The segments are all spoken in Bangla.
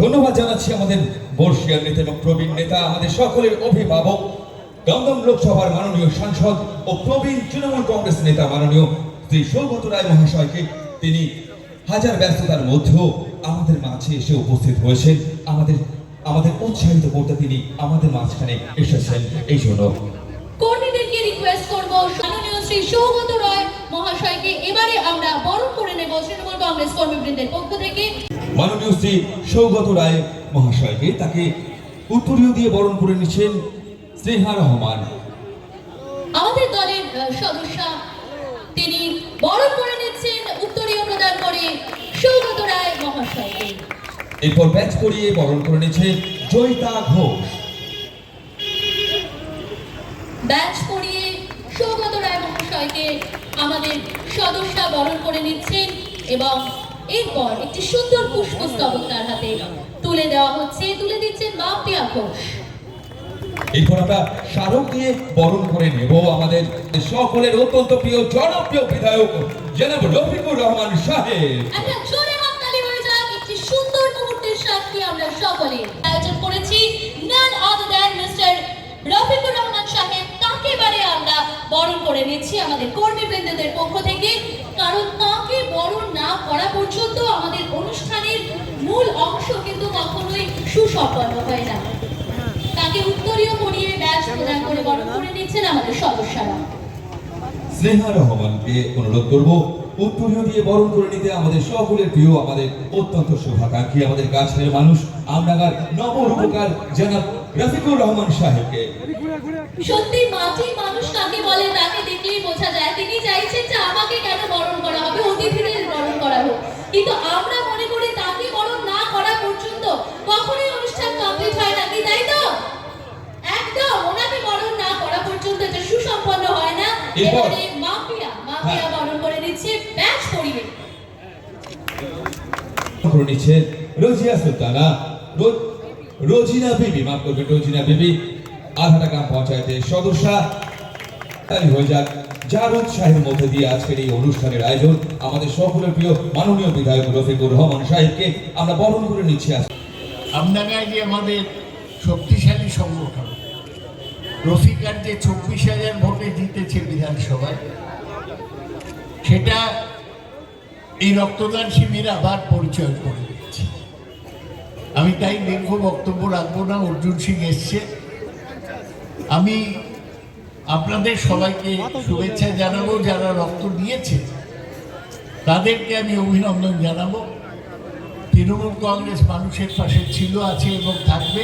ধন্যবাদ জানাচ্ছি আমাদের বর্ষিয়ার নেতা এবং প্রবীণ নেতা, আমাদের সকলের অভিভাবক, দমদম লোকসভার মাননীয় সাংসদ ও প্রবীণ তৃণমূল কংগ্রেস নেতা মাননীয় শ্রী সৌগত রায় মহাশয়কে। তিনি হাজার ব্যস্ততার মধ্যেও আমাদের মাঝে এসে উপস্থিত হয়েছেন। আমাদের আমাদের উৎসাহিত করতে তিনি আমাদের মাঝখানে এসেছেন। এই জন্য কর্মীদেরকে রিকোয়েস্ট করব, মাননীয় শ্রী সৌগত রায় মহাশয়কে। এবারে আমরা বরণ করে নেব তৃণমূল কংগ্রেস কর্মীবৃন্দের পক্ষ থেকে। মাননীয় শ্রী সৌগত রায় মহাশয়কে তাকে উত্তরীয় দিয়ে বরণ করে নিচ্ছেন স্নেহা রহমান। আমাদের দলের সদস্যা তিনি বরণ করে নিচ্ছেন উত্তরীয় প্রদান করে সৌগত রায় মহাশয়কে। এরপর ব্যাচ পরিয়ে বরণ করে নিচ্ছে জয়িতা ঘোষ। ব্যাচ পরিয়ে সৌগত রায় মহাশয়কে আমাদের সদস্যা বরণ করে নিচ্ছেন এবং এরপর একটি সুন্দর পুষ্পস্তবক তার হাতে। তুলে দেওয়া হচ্ছে তুলে দিচ্ছেন মাপিয়া ঘোষ। এরপর আমরা স্মারক দিয়ে বরণ করে নেব আমাদের সকলের অত্যন্ত প্রিয় জনপ্রিয় বিধায়ক জনাব রফিকুর রহমান সাহেব। একটা জোরে হাততালি হয়ে যাক একটি সুন্দর মুহূর্তের সাক্ষী আমরা সকলে। আয়োজন করেছি none other than mister Rafiqur Rahman সাহেব। তাকে এবারে আমরা বরণ করে নিচ্ছি আমাদের কর্মীবৃন্দদের পক্ষ থেকে কারণ বরণ না করা পর্যন্ত আমাদের অনুষ্ঠানের মূল অংশ কিন্তু কখনোই সুসম্পন্ন হয় না। তাকে উত্তরীয় পরিয়ে ব্যাচ প্রদান করে বরণ করে নিচ্ছেন আমাদের সদস্যরা। স্নেহা রহমানকে অনুরোধ করব উত্তরীয় দিয়ে বরণ করে নিতে আমাদের সকলের প্রিয় আমাদের অত্যন্ত শুভাকাঙ্ক্ষী আমাদের কাছের মানুষ আমনাগার নবরূপকার জনাব রফিকুর রহমান সাহেবকে। সত্যি মাটির মানুষ কাকে বলে তাকে দেখলেই বোঝা যায়। তিনি চাইছেন যে আমাকে কেন বরণ করা হবে অতিথিদের বরণ করা হোক কিন্তু আমরা মনে করি তাকে বরণ না করা পর্যন্ত কখনোই অনুষ্ঠান কমপ্লিট হয় না কি তাই তো একদম ওনাকে বরণ না করা পর্যন্ত এটা সুসম্পন্ন হয় না এরপর? এবারে মাফিয়া মাফিয়া হ্যাঁ। বরণ করে নিচ্ছে ব্যাচ পরিয়ে করে নিচ্ছেন রোজিয়া সুলতানা। রোজিনা বিবি মাফ করবেন রোজিনা বিবি। আধাটা গ্রাম পঞ্চায়েতের সদস্যা। তাই হয়ে যাক যার উৎসাহের মধ্যে দিয়ে আজকের এই অনুষ্ঠানের আয়োজন। আমাদের সকলের প্রিয় মাননীয় বিধায়ক রফিকুর রহমান সাহেবকে আমরা বরণ করে নিচ্ছি যে আমাদের শক্তিশালী সংগঠন রফিকার যে চব্বিশ হাজার ভোটে জিতেছে বিধানসভায়। সেটা এই রক্তদান শিবির আবার পরিচয় করে দিচ্ছে। আমি তাই দীর্ঘ বক্তব্য রাখব না, অর্জুন সিং এসছে। আমি আপনাদের সবাইকে শুভেচ্ছা জানাব, যারা রক্ত দিয়েছে, তাদেরকে আমি অভিনন্দন জানাব। তৃণমূল কংগ্রেস মানুষের পাশে ছিল, আছে এবং থাকবে।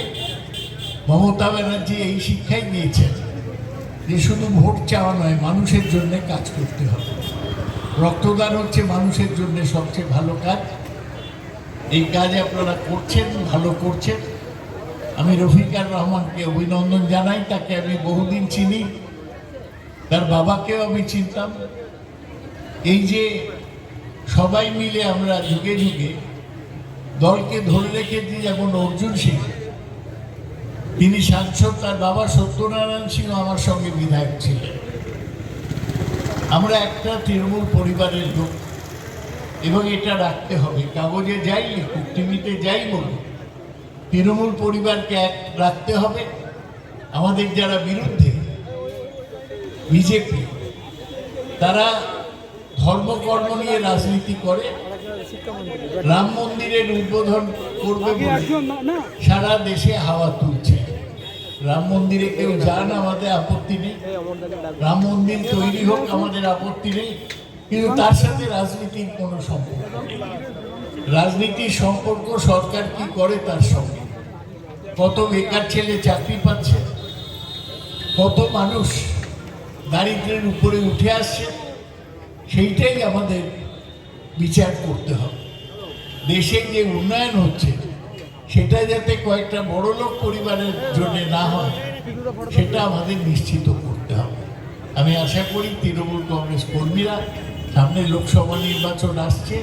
মমতা ব্যানার্জি এই শিক্ষাই দিয়েছেন যে শুধু ভোট চাওয়া নয়, মানুষের জন্য কাজ করতে হবে। রক্তদান হচ্ছে মানুষের জন্য সবচেয়ে ভালো কাজ। এই কাজ আপনারা করছেন, ভালো করছেন। আমি রফিকার রহমানকে অভিনন্দন জানাই, তাকে আমি বহুদিন চিনি। তার বাবাকেও আমি চিনতাম। এই যে সবাই মিলে আমরা যুগে যুগে দলকে ধরে রেখেছি যেমন অর্জুন সিং তিনি সাংসদ, তার বাবা সত্যনারায়ণ সিং আমার সঙ্গে বিধায়ক ছিলেন। আমরা একটা তৃণমূল পরিবারের লোক, এবং এটা রাখতে হবে। কাগজে যাই টিভিতে যাই বলুক তৃণমূল পরিবারকে এক রাখতে হবে। আমাদের যারা বিরুদ্ধে বিজেপি, তারা ধর্মকর্ম নিয়ে রাজনীতি করে, রাম মন্দিরের উদ্বোধন করবে সারা দেশে হাওয়া তুলছে। রাম মন্দিরে কেউ যান আমাদের আপত্তি নেই। রাম মন্দির তৈরি হোক আমাদের আপত্তি নেই। কিন্তু তার সাথে রাজনীতির কোনো সম্পর্ক রাজনীতির সম্পর্ক সরকার কি করে তার সঙ্গে? কত বেকার ছেলে চাকরি পাচ্ছে কত মানুষ দারিদ্রের উপরে উঠে আসছে সেইটাই আমাদের বিচার করতে হবে। দেশে যে উন্নয়ন হচ্ছে সেটা যাতে কয়েকটা বড় লোক পরিবারের জন্য না হয়, সেটা আমাদের নিশ্চিত করতে হবে। আমি আশা করি তৃণমূল কংগ্রেস কর্মীরা সামনে লোকসভা নির্বাচন আসছে,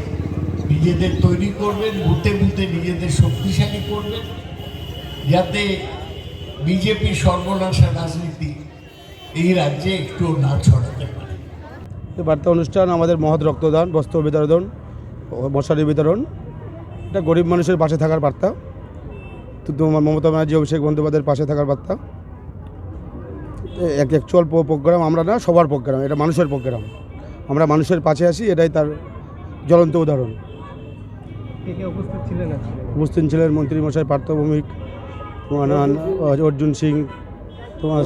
নিজেদের তৈরি করবেন, বুথে বুথে নিজেদের শক্তিশালী করবেন, যাতে বিজেপি সর্বনাশা রাজনীতি এই রাজ্যে একটু না ছড়াতে পারে। বার্তা অনুষ্ঠান আমাদের মহৎ রক্তদান, বস্ত্র বিতরণ, মশারি বিতরণ, এটা গরিব মানুষের পাশে থাকার বার্তা। তো তোমার মমতা ব্যানার্জি অভিষেক বন্দ্যোপাধ্যায়ের পাশে থাকার বার্তা। এক অ্যাকচুয়াল প্রোগ্রাম আমরা না সবার প্রোগ্রাম এটা মানুষের প্রোগ্রাম। আমরা মানুষের পাশে আসি এটাই তার জ্বলন্ত উদাহরণ। উপস্থিত ছিলেন ছিলেন মন্ত্রীমশাই পার্থ ভৌমিক তোমার অর্জুন সিং তোমার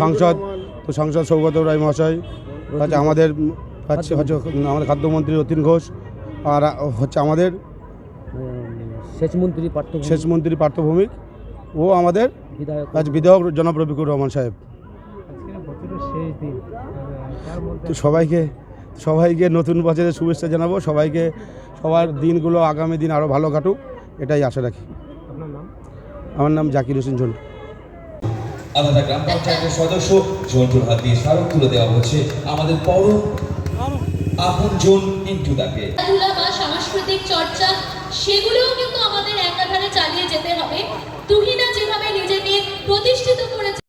সাংসদ তো সাংসদ সৌগত রায় মহাশয় হচ্ছে আমাদের হচ্ছে হচ্ছে আমাদের খাদ্যমন্ত্রী রতিন ঘোষ আর হচ্ছে আমাদের সেচমন্ত্রী পার্থ সেচ মন্ত্রী পার্থ ভৌমিক ও আমাদের বিধায়ক। আজ বিধায়ক জনাব রফিকুর রহমান সাহেব। আজকে বছরের শেষ দিন। তার মধ্যে তো সবাইকে সবাইকে নতুন বছরের শুভেচ্ছা জানাব। সবাইকে সবার দিনগুলো আগামী দিন আরও ভালো কাটুক এটাই আশা রাখি। আমার নাম জাকির হোসেন ঝন্টু আলাদা গ্রাম পঞ্চায়েতের সদস্য জন্টুর হাত দিয়ে স্মারক তুলে দেওয়া হচ্ছে আমাদের পরম আপন জন ইন্টু তাকে সাংস্কৃতিক চর্চা সেগুলোও কিন্তু আমাদের একাধারে চালিয়ে যেতে হবে। তুহিনা যেভাবে নিজেকে প্রতিষ্ঠিত করেছে